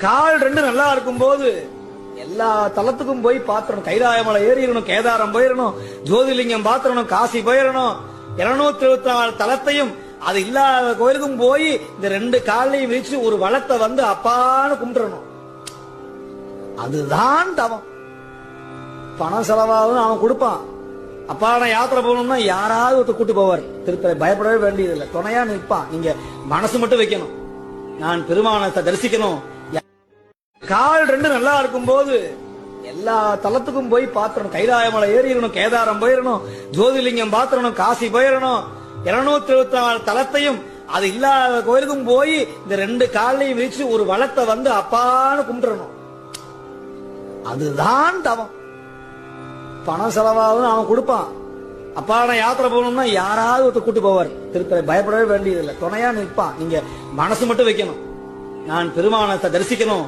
கால் ரெண்டு நல்லா இருக்கும் போது எல்லா தலத்துக்கும் போய் பாத்திரணும். கைலாயமலை ஏறிடணும் கேதாரம் போயிடணும் ஜோதிலிங்கம் பாத்திரணும் காசி போயிடணும் இருநூத்தி இருபத்தி நாலு தலத்தையும் அது இல்லாத கோயிலுக்கும் போய் இந்த ரெண்டு காலையும் விரிச்சு ஒரு வளத்தை வந்து அப்பான்னு கும்பிட்டுறணும். அதுதான் தவம். பணம் செலவாகும் அவன் கொடுப்பான். அப்பா நான் யாத்திரை போகணும்னா யாராவது ஒருத்தர் கூட்டு போவார். திருத்தலை பயப்படவே வேண்டியதில்லை. துணையா நிற்பான். நீங்க மனசு மட்டும் வைக்கணும். நான் பெருமானத்தை தரிசிக்கணும். கால் ரெண்டு நல்லா இருக்கும் போது எல்லா தலத்துக்கும் போய் பாத்திரணும். கைலாயமலை ஏறிடணும் கேதாரம் போயிடணும் ஜோதிலிங்கம் பாத்திரணும் காசி போயிடணும் இருநூத்தி இருபத்தி நாலு தலத்தையும் அது இல்லாத கோயிலுக்கும் போய் இந்த ரெண்டு காலையும் விரிச்சு ஒரு வளத்தை வந்து அப்பான்னு கும்பிட்டுறணும். அதுதான் தவம். பணம் செலவாகும் அவன் கொடுப்பான். அப்பா நான் யாத்திரை போகணும்னா யாராவது ஒருத்தர் கூட்டு போவார். திருத்தலை பயப்படவே வேண்டியதில்லை. துணையா நிற்பான். நீங்க மனசு மட்டும் வைக்கணும். நான் பெருமானத்தை தரிசிக்கணும்.